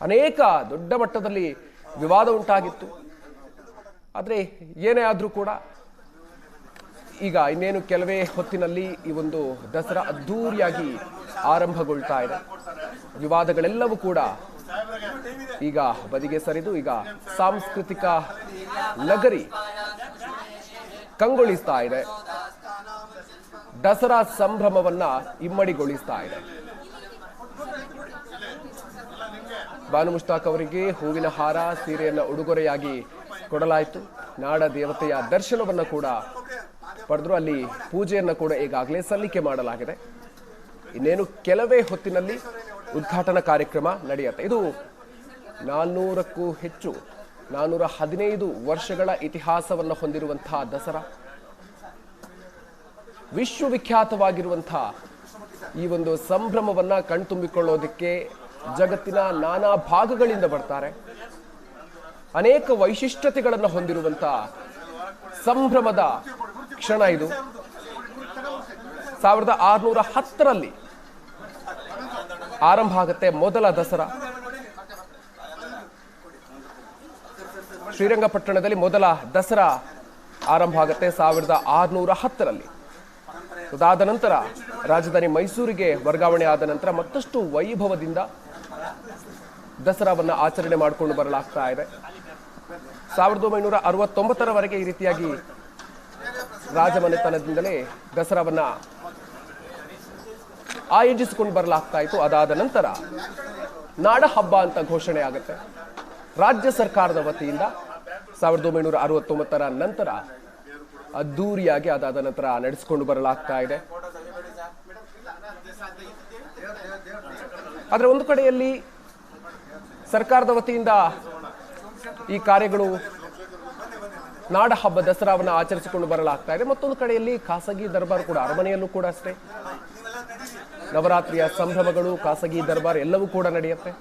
ಅನೇಕ ದೊಡ್ಡ ಮಟ್ಟದಲ್ಲಿ ವಿವಾದ ಉಂಟಾಗಿತ್ತು. ಆದರೆ ಏನೇ ಆದರೂ ಕೂಡ ಈಗ ಇನ್ನೇನು ಕೆಲವೇ ಹೊತ್ತಿನಲ್ಲಿ ಈ ಒಂದು ದಸರಾ ಅದ್ಧೂರಿಯಾಗಿ ಆರಂಭಗೊಳ್ತಾ ಇದೆ. ವಿವಾದಗಳೆಲ್ಲವೂ ಕೂಡ ಈಗ ಬದಿಗೆ ಸರಿದು ಈಗ ಸಾಂಸ್ಕೃತಿಕ ಲಗರಿ ಕಂಗೊಳಿಸ್ತಾ ಇದೆ. ದಸರಾ ಸಂಭ್ರಮವನ್ನ ಇಮ್ಮಡಿಗೊಳಿಸ್ತಾ ಇದೆ. ಬಾನು ಮುಷ್ತಾಕ್ ಅವರಿಗೆ ಹೂವಿನ ಹಾರ, ಸೀರೆಯನ್ನು ಉಡುಗೊರೆಯಾಗಿ ಕೊಡಲಾಯಿತು. ನಾಡ ದೇವತೆಯ ದರ್ಶನವನ್ನು ಕೂಡ ಪಡೆದ್ರು. ಅಲ್ಲಿ ಪೂಜೆಯನ್ನು ಕೂಡ ಈಗಾಗಲೇ ಸಲ್ಲಿಕೆ ಮಾಡಲಾಗಿದೆ. ಇನ್ನೇನು ಕೆಲವೇ ಹೊತ್ತಿನಲ್ಲಿ ಉದ್ಘಾಟನಾ ಕಾರ್ಯಕ್ರಮ ನಡೆಯುತ್ತೆ. ಇದು ನಾನ್ನೂರಕ್ಕೂ ಹೆಚ್ಚು ನಾನ್ನೂರ ಹದಿನೈದು ವರ್ಷಗಳ ಇತಿಹಾಸವನ್ನು ಹೊಂದಿರುವಂತಹ ದಸರಾ. ವಿಶ್ವವಿಖ್ಯಾತವಾಗಿರುವಂತಹ ಈ ಒಂದು ಸಂಭ್ರಮವನ್ನು ಕಣ್ತುಂಬಿಕೊಳ್ಳೋದಕ್ಕೆ ಜಗತ್ತಿನ ನಾನಾ ಭಾಗಗಳಿಂದ ಬರ್ತಾರೆ. ಅನೇಕ ವೈಶಿಷ್ಟ್ಯತೆಗಳನ್ನು ಹೊಂದಿರುವಂತ ಸಂಭ್ರಮದ ಕ್ಷಣ ಇದು. ಸಾವಿರದ ಆರುನೂರ ಹತ್ತರಲ್ಲಿ ಆರಂಭ ಆಗುತ್ತೆ ಮೊದಲ ದಸರಾ. ಶ್ರೀರಂಗಪಟ್ಟಣದಲ್ಲಿ ಮೊದಲ ದಸರಾ ಆರಂಭ ಆಗುತ್ತೆ ಸಾವಿರದ ಆರುನೂರ ಹತ್ತರಲ್ಲಿ. ಅದಾದ ನಂತರ ರಾಜಧಾನಿ ಮೈಸೂರಿಗೆ ವರ್ಗಾವಣೆ ಆದ ನಂತರ ಮತ್ತಷ್ಟು ವೈಭವದಿಂದ ದಸರಾವನ್ನ ಆಚರಣೆ ಮಾಡಿಕೊಂಡು ಬರಲಾಗ್ತಾ ಇದೆ. ಸಾವಿರದ ಒಂಬೈನೂರ ಅರವತ್ತೊಂಬತ್ತರವರೆಗೆ ಈ ರೀತಿಯಾಗಿ ರಾಜಮನೆತನದಿಂದಲೇ ದಸರಾವನ್ನು ಆಯೋಜಿಸಿಕೊಂಡು ಬರಲಾಗ್ತಾ ಇತ್ತು. ಅದಾದ ನಂತರ ನಾಡ ಹಬ್ಬ ಅಂತ ಘೋಷಣೆ ಆಗುತ್ತೆ. ರಾಜ್ಯ ಸರ್ಕಾರದ ವತಿಯಿಂದ ಸಾವಿರದ ಒಂಬೈನೂರ ಅರವತ್ತೊಂಬತ್ತರ ನಂತರ ಅದ್ದೂರಿಯಾಗಿ ಅದಾದ ನಂತರ ನಡೆಸಿಕೊಂಡು ಬರಲಾಗ್ತಾ ಇದೆ. ಆದರೆ ಒಂದು ಕಡೆಯಲ್ಲಿ ಸರ್ಕಾರದ ವತಿಯಿಂದ ಈ ಕಾರ್ಯಗಳು ನಾಡ ಹಬ್ಬ ದಸರಾವನ್ನು ಆಚರಿಸಿಕೊಂಡು ಬರಲಾಗ್ತಾ ಇದೆ. ಮತ್ತೊಂದು ಕಡೆಯಲ್ಲಿ ಖಾಸಗಿ ದರ್ಬಾರ್ ಕೂಡ, ಅರಮನೆಯಲ್ಲೂ ಕೂಡ ಅಷ್ಟೇ. ನವರಾತ್ರಿಯ ಸಂಭ್ರಮಗಳು, ಖಾಸಗಿ ದರ್ಬಾರ್ ಎಲ್ಲವೂ ಕೂಡ ನಡೆಯುತ್ತೆ.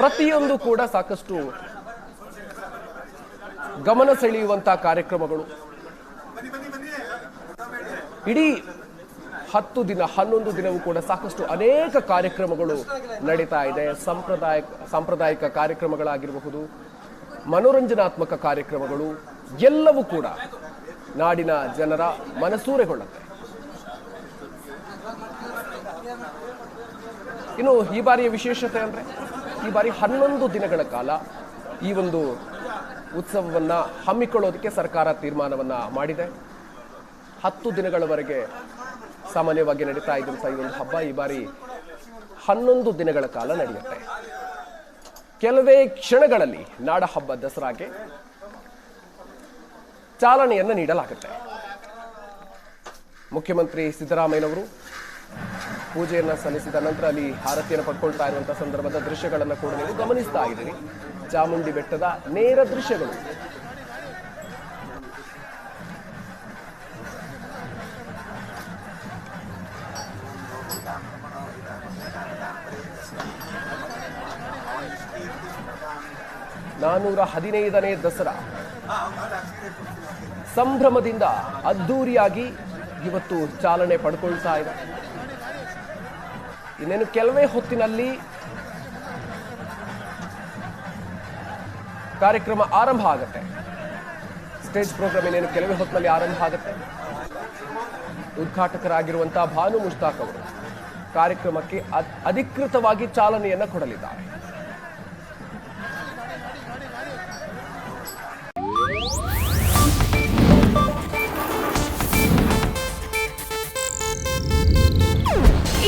ಪ್ರತಿಯೊಂದು ಕೂಡ ಸಾಕಷ್ಟು ಗಮನ ಸೆಳೆಯುವಂತಹ ಕಾರ್ಯಕ್ರಮಗಳು. ಇಡೀ ಹತ್ತು ದಿನ, ಹನ್ನೊಂದು ದಿನವೂ ಕೂಡ ಸಾಕಷ್ಟು ಅನೇಕ ಕಾರ್ಯಕ್ರಮಗಳು ನಡೀತಾ ಇದೆ. ಸಾಂಪ್ರದಾಯಿಕ ಸಾಂಪ್ರದಾಯಿಕ ಕಾರ್ಯಕ್ರಮಗಳಾಗಿರಬಹುದು, ಮನೋರಂಜನಾತ್ಮಕ ಕಾರ್ಯಕ್ರಮಗಳು, ಎಲ್ಲವೂ ಕೂಡ ನಾಡಿನ ಜನರ ಮನಸೂರೆಗೊಳ್ಳುತ್ತೆ. ಇನ್ನು ಈ ಬಾರಿಯ ವಿಶೇಷತೆ ಅಂದರೆ, ಈ ಬಾರಿ ಹನ್ನೊಂದು ದಿನಗಳ ಕಾಲ ಈ ಒಂದು ಉತ್ಸವವನ್ನು ಹಮ್ಮಿಕೊಳ್ಳೋದಕ್ಕೆ ಸರ್ಕಾರ ತೀರ್ಮಾನವನ್ನು ಮಾಡಿದೆ. ಹತ್ತು ದಿನಗಳವರೆಗೆ ಸಾಮಾನ್ಯವಾಗಿ ನಡೀತಾ ಇದ್ದಂಥ ಈ ಒಂದು ಹಬ್ಬ ಈ ಬಾರಿ ಹನ್ನೊಂದು ದಿನಗಳ ಕಾಲ ನಡೆಯುತ್ತೆ. ಕೆಲವೇ ಕ್ಷಣಗಳಲ್ಲಿ ನಾಡ ಹಬ್ಬ ದಸರಾಗೆ ಚಾಲನೆಯನ್ನು ನೀಡಲಾಗುತ್ತೆ. ಮುಖ್ಯಮಂತ್ರಿ ಸಿದ್ದರಾಮಯ್ಯನವರು ಪೂಜೆಯನ್ನು ಸಲ್ಲಿಸಿದ ನಂತರ ಅಲ್ಲಿ ಆರತಿಯನ್ನು ಪಡ್ಕೊಳ್ತಾ ಇರುವಂತಹ ಸಂದರ್ಭದ ದೃಶ್ಯಗಳನ್ನು ಕೂಡ ನೀವು ಗಮನಿಸ್ತಾ ಇದ್ದೀರಿ. ಚಾಮುಂಡಿ ಬೆಟ್ಟದ ನೇರ ದೃಶ್ಯಗಳು. ನಾನೂರ ಹದಿನೈದನೇ ದಸರಾ. ಸಂಭ್ರಮದಿಂದ ಅದ್ದೂರಿಯಾಗಿ ಇವತ್ತು ಚಾಲನೆ ಪಡ್ಕೊಳ್ತಾ ಇದೆ. ಇನ್ನೇನು ಕೆಲವೇ ಹೊತ್ತಿನಲ್ಲಿ ಕಾರ್ಯಕ್ರಮ ಆರಂಭ ಆಗುತ್ತೆ. ಸ್ಟೇಜ್ ಪ್ರೋಗ್ರಾಮ್ ಇನ್ನೇನು ಕೆಲವೇ ಹೊತ್ತಿನಲ್ಲಿ ಆರಂಭ ಆಗುತ್ತೆ. ಉದ್ಘಾಟಕರಾಗಿರುವಂತಹ ಭಾನು ಮುಷ್ತಾಕ್ ಅವರು ಕಾರ್ಯಕ್ರಮಕ್ಕೆ ಅಧಿಕೃತವಾಗಿ ಚಾಲನೆಯನ್ನು ಕೊಡಲಿದ್ದಾರೆ.